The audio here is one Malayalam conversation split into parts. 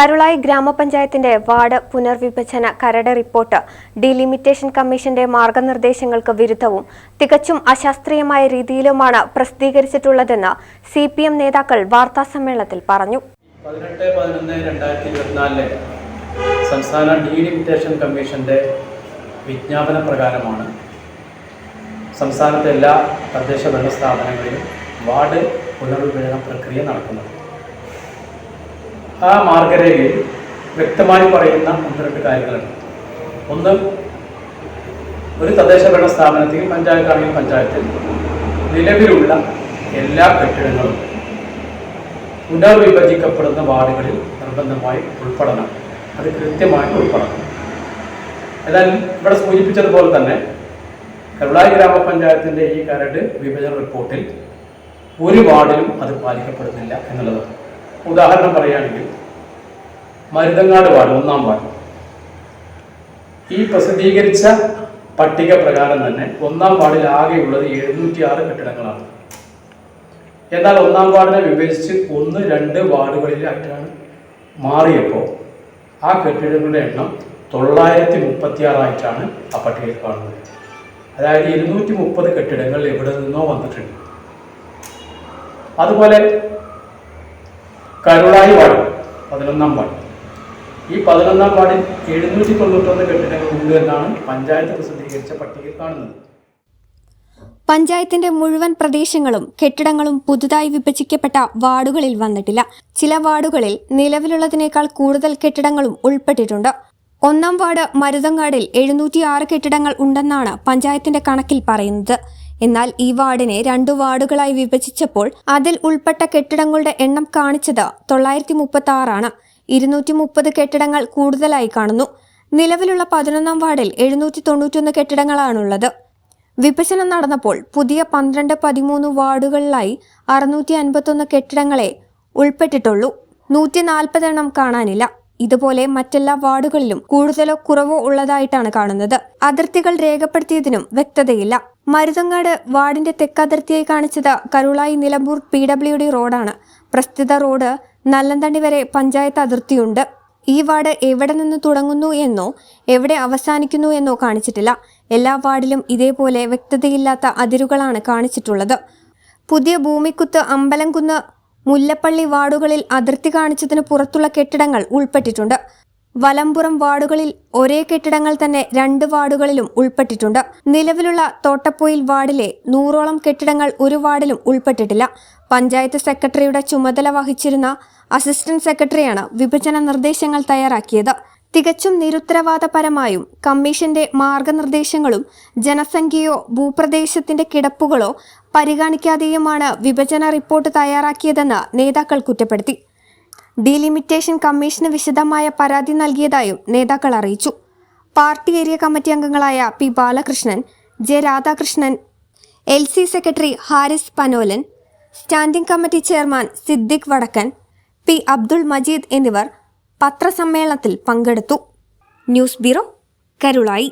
കരുളായി ഗ്രാമപഞ്ചായത്തിന്റെ വാർഡ് പുനർവിഭജന കരട് റിപ്പോർട്ട്. ഡിലിമിറ്റേഷൻ കമ്മീഷന്റെ മാർഗനിർദ്ദേശങ്ങൾക്ക് വിരുദ്ധവും തികച്ചും അശാസ്ത്രീയമായ രീതിയിലുമാണ് പ്രസിദ്ധീകരിച്ചിട്ടുള്ളതെന്ന് സി പി എം നേതാക്കൾ വാർത്താസമ്മേളനത്തിൽ പറഞ്ഞു. പതിനെട്ട് പതിനൊന്ന് രണ്ടായിരത്തി ഇരുപത്തിനാലിലെ സംസ്ഥാന ഡിലിമിറ്റേഷൻ കമ്മീഷന്റെ വിജ്ഞാപന പ്രകാരമാണ് സംസ്ഥാനത്തെ എല്ലാ തദ്ദേശ ഭരണ സ്ഥാപനങ്ങളിലും വാർഡ് പുനർവിഭജന പ്രക്രിയ നടക്കുന്നത്. ആ മാർഗരേഖയിൽ വ്യക്തമായി പറയുന്ന ഒന്ന് രണ്ട് കാര്യങ്ങളുണ്ട് ഒന്ന് ഒരു തദ്ദേശ ഭരണ സ്ഥാപനത്തിൽ പഞ്ചായത്താണെങ്കിൽ പഞ്ചായത്തിൽ നിലവിലുള്ള എല്ലാ കെട്ടിടങ്ങളും പുനർവിഭജിക്കപ്പെടുന്ന വാർഡുകളിൽ നിർബന്ധമായി ഉൾപ്പെടണം. അത് കൃത്യമായി ഉൾപ്പെടണം. ഏതായാലും ഇവിടെ സൂചിപ്പിച്ചതുപോലെ തന്നെ കരുളായി ഗ്രാമപഞ്ചായത്തിന്റെ ഈ കരട് വിഭജന റിപ്പോർട്ടിൽ ഒരു വാർഡിലും അത് പാലിക്കപ്പെടുന്നില്ല എന്നുള്ളതാണ്. ഉദാഹരണം പറയുകയാണെങ്കിൽ മരുതങ്ങാട് വാർഡ് ഒന്നാം വാർഡ്. ഈ പ്രസിദ്ധീകരിച്ച പട്ടിക പ്രകാരം തന്നെ ഒന്നാം വാർഡിൽ ആകെയുള്ളത് എഴുന്നൂറ്റി ആറ് കെട്ടിടങ്ങളാണ്. എന്നാൽ ഒന്നാം വാർഡിനെ വിഭജിച്ച് ഒന്ന് രണ്ട് വാർഡുകളിലായിട്ടാണ് മാറിയപ്പോൾ ആ കെട്ടിടങ്ങളുടെ എണ്ണം തൊള്ളായിരത്തി മുപ്പത്തി ആറായിട്ടാണ് ആ പട്ടികയിൽ കാണുന്നത്. അതായത് ഇരുന്നൂറ്റി മുപ്പത് കെട്ടിടങ്ങൾ എവിടെ നിന്നോ വന്നിട്ടുണ്ട്. അതുപോലെ കരുളായി വാർഡ് പതിനൊന്നാം വാർഡ്. ഈ പതിനൊന്നാം വാർഡിൽ എഴുന്നൂറ്റി തൊണ്ണൂറ്റൊന്ന് കെട്ടിടങ്ങൾ ഉണ്ട് എന്നാണ് പഞ്ചായത്ത് പ്രസിദ്ധീകരിച്ച പട്ടികയിൽ കാണുന്നത്. പഞ്ചായത്തിന്റെ മുഴുവൻ പ്രദേശങ്ങളും കെട്ടിടങ്ങളും പുതുതായി വിഭജിക്കപ്പെട്ട വാർഡുകളിൽ വന്നിട്ടില്ല. ചില വാർഡുകളിൽ നിലവിലുള്ളതിനേക്കാൾ കൂടുതൽ കെട്ടിടങ്ങളും ഉൾപ്പെട്ടിട്ടുണ്ട്. ഒന്നാം വാർഡ് മരുതങ്ങാടിൽ എഴുന്നൂറ്റി ആറ് കെട്ടിടങ്ങൾ ഉണ്ടെന്നാണ് പഞ്ചായത്തിന്റെ കണക്കിൽ പറയുന്നത്. എന്നാൽ ഈ വാർഡിനെ രണ്ടു വാർഡുകളായി വിഭജിച്ചപ്പോൾ അതിൽ ഉൾപ്പെട്ട കെട്ടിടങ്ങളുടെ എണ്ണം കാണിച്ചത് തൊള്ളായിരത്തി മുപ്പത്തി ആറാണ് ഇരുന്നൂറ്റി മുപ്പത് കെട്ടിടങ്ങൾ കൂടുതലായി കാണുന്നു. നിലവിലുള്ള പതിനൊന്നാം വാർഡിൽ എഴുന്നൂറ്റി തൊണ്ണൂറ്റൊന്ന് കെട്ടിടങ്ങളാണുള്ളത്. വിഭജനം നടന്നപ്പോൾ പുതിയ പന്ത്രണ്ട് പതിമൂന്ന് വാർഡുകളിലായി അറുന്നൂറ്റി അൻപത്തൊന്ന് കെട്ടിടങ്ങളെ ഉൾപ്പെട്ടിട്ടുള്ളൂ. നൂറ്റി നാൽപ്പത് എണ്ണം കാണാനില്ല. ഇതുപോലെ മറ്റെല്ലാ വാർഡുകളിലും കൂടുതലോ കുറവോ ഉള്ളതായിട്ടാണ് കാണുന്നത്. അതിർത്തികൾ രേഖപ്പെടുത്തിയതിനും വ്യക്തതയില്ല. മരുതങ്ങാട് വാർഡിന്റെ തെക്കതിർത്തിയായി കാണിച്ചത് Karulai Nilambur P W D റോഡാണ്. പ്രസ്തുത റോഡ് നല്ലന്തണ്ടി വരെ പഞ്ചായത്ത് അതിർത്തിയുണ്ട്. ഈ വാർഡ് എവിടെ നിന്ന് തുടങ്ങുന്നു എന്നോ എവിടെ അവസാനിക്കുന്നു എന്നോ കാണിച്ചിട്ടില്ല. എല്ലാ വാർഡിലും ഇതേപോലെ വ്യക്തതയില്ലാത്ത അതിരുകളാണ് കാണിച്ചിട്ടുള്ളത്. പുതിയ ഭൂമിക്കുത്ത് അമ്പലംകുന്ന് മുല്ലപ്പള്ളി വാർഡുകളിൽ അതിർത്തി കാണിച്ചതിന് പുറത്തുള്ള കെട്ടിടങ്ങൾ ഉൾപ്പെട്ടിട്ടുണ്ട്. വലമ്പുറം വാർഡുകളിൽ ഒരേ കെട്ടിടങ്ങൾ തന്നെ രണ്ട് വാർഡുകളിലും ഉൾപ്പെട്ടിട്ടുണ്ട്. നിലവിലുള്ള തോട്ടപ്പൊയിൽ വാർഡിലെ നൂറോളം കെട്ടിടങ്ങൾ ഒരു വാർഡിലും ഉൾപ്പെട്ടിട്ടില്ല. പഞ്ചായത്ത് സെക്രട്ടറിയുടെ ചുമതല വഹിച്ചിരുന്ന അസിസ്റ്റന്റ് സെക്രട്ടറിയാണ് വിഭജന നിർദ്ദേശങ്ങൾ തയ്യാറാക്കിയത്. തികച്ചും നിരുത്തരവാദപരമായും കമ്മീഷന്റെ മാർഗനിർദ്ദേശങ്ങളും ജനസംഖ്യയോ ഭൂപ്രദേശത്തിന്റെ കിടപ്പുകളോ പരിഗണിക്കാതെയുമാണ് വിഭജന റിപ്പോർട്ട് തയ്യാറാക്കിയതെന്ന് നേതാക്കൾ കുറ്റപ്പെടുത്തി. ഡീലിമിറ്റേഷൻ കമ്മീഷന് വിശദമായ പരാതി നൽകിയതായും നേതാക്കൾ അറിയിച്ചു. പാർട്ടി ഏരിയ കമ്മിറ്റി അംഗങ്ങളായ P Balakrishnan J Radhakrishnan L C secretary Haris Panolan standing committee chairman Siddique Vadakkan P Abdul Majeed എന്നിവർ പത്രസമ്മേളനത്തിൽ പങ്കെടുത്തു. News bureau Karulai.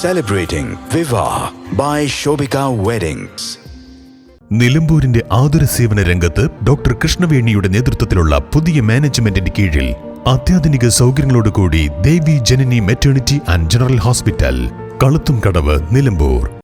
Celebrating Viva by Shobika Weddings. നിലമ്പൂരിന്റെ ആതുര സേവന രംഗത്ത് ഡോക്ടർ കൃഷ്ണവേണിയുടെ നേതൃത്വത്തിലുള്ള പുതിയ മാനേജ്മെന്റിന്റെ കീഴിൽ അത്യാധുനിക സൗകര്യങ്ങളോടുകൂടി Devi Janani maternity and general hospital Kaluthum Kadavu Nilambur.